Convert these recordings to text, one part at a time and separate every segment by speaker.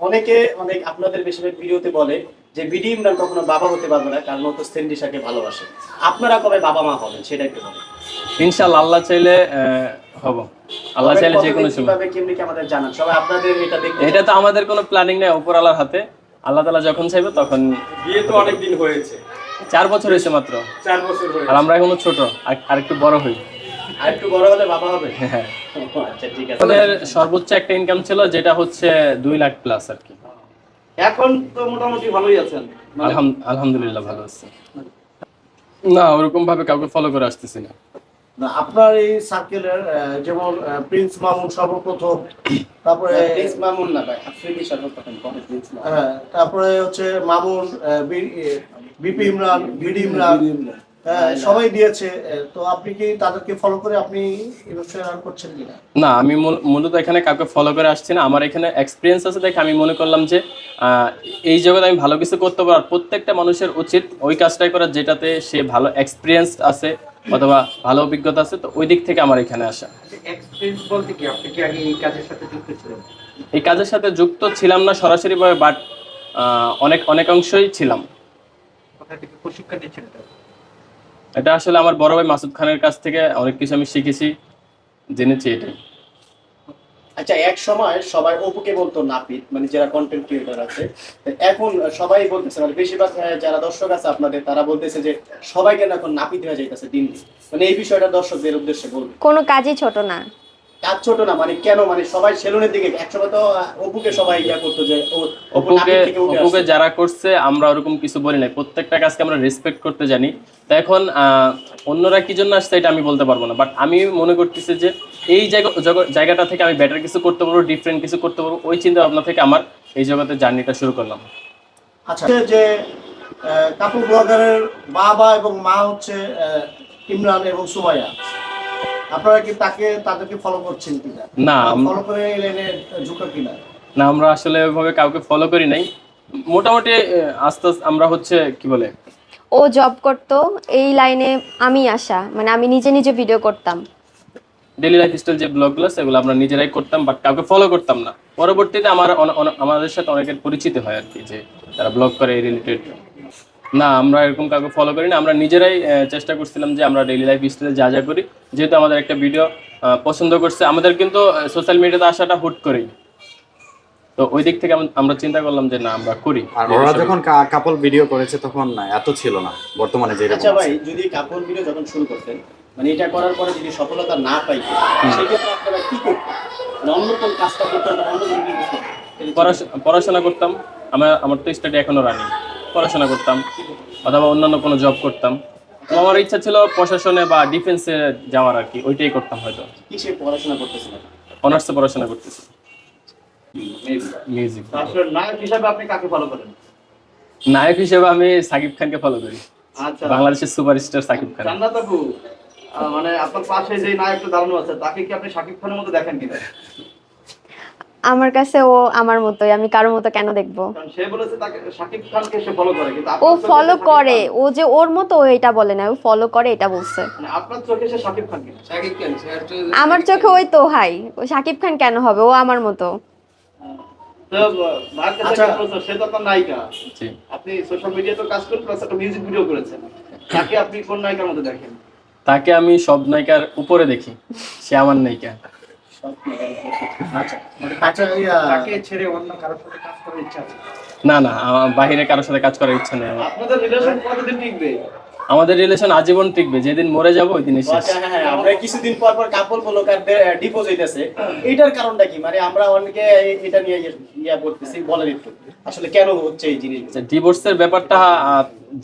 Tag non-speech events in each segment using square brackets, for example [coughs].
Speaker 1: অনেকে অনেক আপনাদের বেশিরভাগ ভিডিওতে বলে যে বিডি ইমরান কখনো বাবা হতে পারবে না কারণ ও তো সেন্ডিসাকে ভালোবাসে। আপনারা কবে বাবা মা হবেন সেটা একটু বলেন।
Speaker 2: ইনশাল্লাহ আল্লাহ চাইলে হব। আল্লাহ চাইলে যে কোনো সময়।
Speaker 1: কীভাবে কেমনি কি আমাদের জানান? সবাই আপনাদের এটা দেখতে
Speaker 2: এটা তো আমাদের কোনো প্ল্যানিং নেই উপর আল্লাহর হাতে। আল্লাহ তালা যখন চাইবে তখন
Speaker 3: বিয়ে তো অনেক দিন হয়েছে।
Speaker 2: চার বছর হয়েছে মাত্র।
Speaker 3: চার বছর
Speaker 2: আর আমরা এখনও ছোট আর- আর একটু বড় হই।
Speaker 1: আর একটু বড় হলে বাবা হবে।
Speaker 2: হ্যাঁ
Speaker 1: আচ্ছা ঠিক আছে।
Speaker 2: আমাদের সর্বোচ্চ একটা ইনকাম ছিল যেটা হচ্ছে দুই লাখ প্লাস আর কি।
Speaker 1: এখন তো মোটামুটি ভালোই আছেন।
Speaker 2: আলহামদুলিল্লাহ ভালো আছে। না ওরকম ভাবে কাউকে ফলো করে আসতেছি না।
Speaker 4: আপনার এই সার্কেলের যেমন প্রিন্স মামুন সর্বপ্রথম তারপরে
Speaker 1: প্রিন্স মামুন না ভাই আফ্রিদি সর্বপ্রথম
Speaker 4: হ্যাঁ, তারপরে হচ্ছে মামুন বিপি ইমরান বিডি ইমরান সবাই দিয়েছে তো আপনি কি তাদেরকে ফলো করে আপনি এই ব্যবসায় রান করছেন কিনা?
Speaker 2: না আমি মূলত এখানে কাউকে ফলো করে আসছি না। আমার এখানে এক্সপিরিয়েন্স আছে দেখে আমি মনে করলাম যে এই জগতে আমি ভালো কিছু করতে পারব। প্রত্যেকটা মানুষের উচিত ওই কাজটাই করা যেটাতে সে ভালো এক্সপিরিয়েন্স আছে অথবা ভালো অভিজ্ঞতা আছে তো ওই দিক থেকে আমার এখানে আসা।
Speaker 3: এক্সপিরিয়েন্স বলতে কি? আপনি কি আগে এই কাজের সাথে যুক্ত ছিলেন?
Speaker 2: এই কাজের সাথে যুক্ত ছিলাম না সরাসরিভাবে বাট অনেক অনেক অংশই ছিলাম।
Speaker 3: কোথা থেকে প্রশিক্ষণ নিচ্ছেন এটা
Speaker 2: আসলে আমার বড় ভাই মাসুদ খানের কাছ থেকে অনেক কিছু আমি শিখেছি জেনেছি এটাই।
Speaker 1: আচ্ছা এক সময় সবাই অপুকে বলতো নাপিত মানে যারা কন্টেন্ট ক্রিয়েটর আছে এখন সবাই বলতেছে মানে বেশিরভাগ যারা দর্শক আছে আপনাদের তারা বলতেছে যে সবাই কেন এখন নাপিত হয়ে যাইতেছে দিন দিন। মানে এই বিষয়টা দর্শকদের উদ্দেশ্যে বলবে।
Speaker 5: কোনো কাজই ছোট না।
Speaker 1: কাজ ছোট না মানে কেন? মানে সবাই সেলুনের দিকে একসময় তো অপুকে সবাই ইয়া করতো যে
Speaker 2: অপুকে অপুকে যারা করছে আমরা ওরকম কিছু বলি নাই। প্রত্যেকটা কাজকে আমরা রেসপেক্ট করতে জানি। তো এখন অন্যরা কি জন্য আসছে এটা আমি বলতে পারব না। বাট আমি মনে করতেছি যে এই জায়গা জায়গাটা থেকে আমি বেটার কিছু করতে পারব ডিফারেন্ট কিছু করতে পারব। ওই চিন্তা ভাবনা থেকে আমার এই জগতের জার্নিটা শুরু করলাম।
Speaker 4: আচ্ছা যে কাপড় ব্লগারের বাবা এবং মা হচ্ছে ইমরান এবং সুমাইয়া। আপনারা কি তাকে তাদেরকে ফলো করছেন কিনা?
Speaker 2: না
Speaker 4: ফলো করে লাইনে ঝুঁকা কিনা?
Speaker 2: না আমরা আসলে ওইভাবে কাউকে ফলো করি নাই। মোটামুটি আস্তে আস্তে আমরা হচ্ছে কি বলে?
Speaker 5: ও জব করতো এই লাইনে আমি আসা মানে আমি নিজে নিজে ভিডিও করতাম।
Speaker 2: ডেলি লাইফ স্টাইল যে ব্লগগুলো সেগুলো আমরা নিজেরাই করতাম বাট কাউকে ফলো করতাম না। পরবর্তীতে আমার আমাদের সাথে অনেকের পরিচিত হয় আর কি যে তারা ব্লগ করে এই রিলেটেড না আমরা এরকম কাউকে ফলো করি না আমরা নিজেরাই চেষ্টা করছিলাম যে আমরা ডেলি লাইফ স্টাইলে যা যা করি। যেহেতু আমাদের একটা ভিডিও পছন্দ করছে। আমাদের কিন্তু সোশ্যাল মিডিয়াতে আসাটা হুট করেই। তো ওই দিক থেকে আমরা চিন্তা করলাম যে না আমরা করি।
Speaker 6: আর ওরা যখন কাপল ভিডিও করেছে তখন না এত ছিল না বর্তমানে যে
Speaker 1: আচ্ছা ভাই যদি কাপড় ভিডিও যখন শুরু করতেন মানে এটা করার পরে যদি সফলতা না পাইতেন সেক্ষেত্রে আপনারা কি করতেন? মানে অন্য কোন কাজটা করতেন অন্য কোনো
Speaker 2: পড়াশোনা করতাম। আমার আমার তো স্টাডি এখনও রানি পড়াশোনা করতাম অথবা অন্যান্য কোনো জব করতাম। আমার ইচ্ছা ছিল প্রশাসনে বা ডিফেন্সে যাওয়ার আর কি ওইটাই করতাম হয়তো।
Speaker 1: কিসে পড়াশোনা করতেছেন
Speaker 2: অনার্সে পড়াশোনা করতেছি। মিউজিক
Speaker 1: নায়ক হিসাবে আপনি কাকে ফলো করেন?
Speaker 2: নায়ক হিসেবে আমি সাকিব খানকে ফলো করি।
Speaker 1: আচ্ছা।
Speaker 2: বাংলাদেশের সুপারস্টার সাকিব খান।
Speaker 1: জান্নাত আপু মানে আপনার পাশে যে নায়কটা দাঁড়ানো আছে তাকে কি আপনি শাকিব খানের মতো দেখেন কিনা?
Speaker 5: আমার কাছে ও আমার মতোই আমি কারোর মতো কেন দেখব?
Speaker 1: কারণ সে বলেছে তাকে শাকিব খানকে সে ফলো করে কিন্তু
Speaker 5: ও ফলো করে ও যে ওর মতো ও এটা বলে না ও ফলো করে এটা বলছে।
Speaker 1: মানে
Speaker 5: আমার চোখে ওই তো হাই ও শাকিব খান কেন হবে? ও আমার মতো।
Speaker 4: আচ্ছা।
Speaker 1: একটা প্রশ্ন, সে তো আপনার নায়িকা।
Speaker 2: জি।
Speaker 1: আপনি সোশ্যাল মিডিয়াতে কাজ করেন মিউজিক ভিডিও করেছেন। তাকে আপনি কোন নায়িকার মধ্যে দেখেন?
Speaker 2: তাকে আমি সব নায়িকার উপরে দেখি সে আমার নায়িকা।
Speaker 4: আচ্ছা আচ্ছা
Speaker 3: আছে?
Speaker 2: না না আমার বাইরে কারোর সাথে কাজ করার ইচ্ছা নেই
Speaker 1: আপনাদের রিলেশন কতদিন টিকবে?
Speaker 2: আমাদের রিলেশন আজীবন টিকবে যেদিন মরে যাব ওই দিনই শেষ
Speaker 1: আচ্ছা হ্যাঁ হ্যাঁ আমরা কিছুদিন পর পর কাপল ব্লকারদের ডিপোজ হইতেছে। এইটার কারণটা কি? মানে আমরা অনেকে এটা নিয়ে ইয়ে- ইয়া করতেছি বলেন একটু। আসলে কেন হচ্ছে এই জিনিসগুলো?
Speaker 2: ডিভোর্সের ব্যাপারটা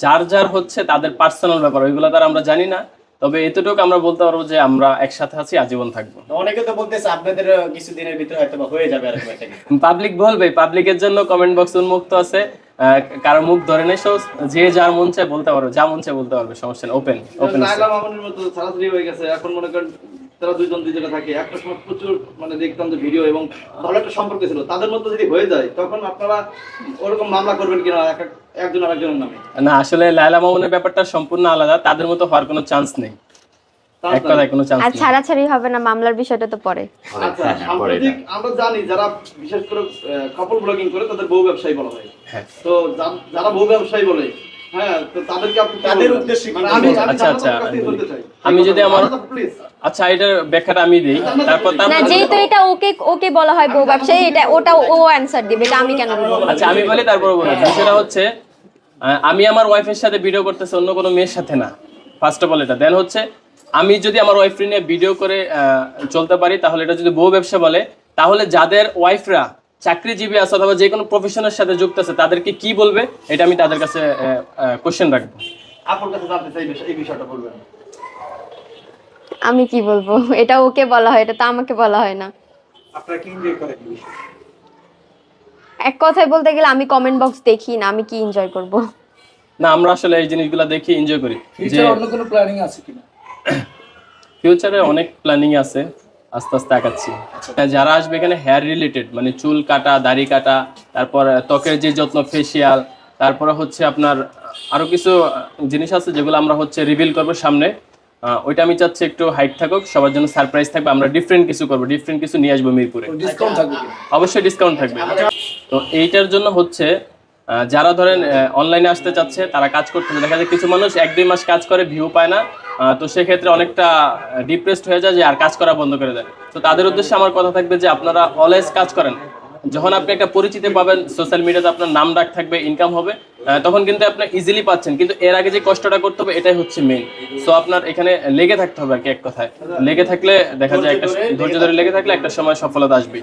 Speaker 2: যার যার হচ্ছে তাদের পার্সোনাল ব্যাপার ওইগুলো তার আমরা জানি না। তবে এতটুকু আমরা বলতে পারব যে আমরা একসাথে আছি আজীবন থাকব।
Speaker 1: অনেকে তো বলতেছে আপনাদের কিছুদিনের ভিতরে হয়তো বা হয়ে যাবে কিছু।
Speaker 2: পাবলিক বলবে পাবলিকের জন্য কমেন্ট বক্স উন্মুক্ত আছে। আহ, কারও মুখ ধরে নেই সো যে যার মন চায় বলতে পারো যা মন চায় বলতে পারবে সমস্যা নেই ওপেন ওপেন
Speaker 1: মতো সারাসারি হয়ে গেছে এখন মনে করেন তারা দুইজন দুইজনে থাকে। একটা সময় প্রচুর মানে দেখতাম যে ভিডিও এবং ভালো একটা সম্পর্ক ছিল। তাদের মধ্যে যদি হয়ে যায় তখন আপনারা ওরকম মামলা করবেন কিনা এক এক- একজন আরেকজনের নামে?
Speaker 2: না আসলে লায়লা মামুনের ব্যাপারটা সম্পূর্ণ আলাদা। তাদের মতো হওয়ার কোনো চান্স নেই। এক কথায় কোনো চান্স
Speaker 5: আর
Speaker 2: নেই।
Speaker 5: ছাড়াছাড়ি হবে না মামলার বিষয়টা তো পরে।
Speaker 7: আচ্ছা
Speaker 6: পরে
Speaker 7: সাম্প্রতিক আমরা জানি যারা বিশেষ করে কাপড় ব্লগিং করে তাদের বউ ব্যবসায়ী বলা হয়।
Speaker 2: হ্যাঁ।
Speaker 7: তো যারা বউ ব্যবসায়ী বলে হ্যাঁ মানে আমি
Speaker 2: আচ্ছা, আচ্ছা, আমি যদি আমার- আচ্ছা এটার ব্যাখ্যাটা আমি দিই। তারপর
Speaker 5: না যেহেতু এটা ওকে ওকে বলা হয় বউ ব্যবসায়ী এটা ওটা ও অ্যান্সার দিবে এটা আমি কেন দিব
Speaker 2: আচ্ছা আমি বলি তারপর বলি। বিষয়টা হচ্ছে আমি আমার ওয়াইফের সাথে ভিডিও করতেছি অন্য কোনো মেয়ের সাথে না। ফার্স্ট অফ অল এটা। দেন হচ্ছে আমি যদি আমার ওয়াইফ নিয়ে ভিডিও করে আহ, চলতে পারি তাহলে এটা যদি বউ ব্যবসা বলে তাহলে যাদের ওয়াইফরা চাকরিজীবী আছে অথবা যে কোনো প্রফেশনের সাথে যুক্ত আছে তাদেরকে কি বলবে? এটা আমি তাদের কাছে কোশ্চেন রাখব।
Speaker 7: আপনার কাছে জানতে চাই এই বিষয়- এই বিষয়টা বলবেন।
Speaker 5: আমি কি বলব? এটা ওকে বলা হয় এটা তো আমাকে বলা হয় না।
Speaker 3: আপনারা কি এনজয় করেন
Speaker 5: এক কথায় বলতে গেলে আমি কমেন্ট বক্স দেখি না আমি কি এনজয় করব?
Speaker 2: না আমরা আসলে এই জিনিসগুলো দেখি এনজয় করি।
Speaker 8: ফিউচার অন্য কোনো প্ল্যানিং আছে কিনা? [coughs]
Speaker 2: ফিউচারে অনেক প্ল্যানিং আছে। আস্তে আস্তে আগাচ্ছি। যারা আসবে এখানে হেয়ার রিলেটেড মানে চুল কাটা দাড়ি কাটা তারপর ত্বকের যে যত্ন ফেসিয়াল তারপরে হচ্ছে আপনার আরও কিছু জিনিস আছে যেগুলো আমরা হচ্ছে রিভিল করব সামনে। ওইটা আমি চাচ্ছি একটু হাইট থাকুক সবার জন্য সারপ্রাইজ থাকবে আমরা ডিফারেন্ট কিছু করব ডিফারেন্ট কিছু নিয়ে আসব মিরপুরে।
Speaker 8: ডিসকাউন্ট থাকবে
Speaker 2: অবশ্যই ডিসকাউন্ট থাকবে। তো এইটার জন্য হচ্ছে যারা ধরেন অনলাইনে আসতে চাচ্ছে, তারা কাজ করতে দেখা যায় কিছু মানুষ এক দুই মাস কাজ করে ভিউ পায় না। তো সেক্ষেত্রে অনেকটা ডিপ্রেসড হয়ে যায় যে, আর কাজ করা বন্ধ করে দেয়। তো তাদের উদ্দেশ্যে আমার কথা থাকবে যে, আপনারা অলওয়েজ কাজ করেন। যখন আপনি একটা পরিচিতি পাবেন সোশ্যাল মিডিয়াতে আপনার নাম, ডাক থাকবে ইনকাম হবে তখন কিন্তু আপনি ইজিলি পাচ্ছেন। কিন্তু এর আগে যে কষ্টটা করতে হবে, এটাই হচ্ছে মেইন সো আপনার এখানে লেগে থাকতে হবে আর কি এক কথায়। লেগে থাকলে দেখা যায় একটা, ধৈর্য ধরে লেগে থাকলে একটা সময় সফলতা আসবে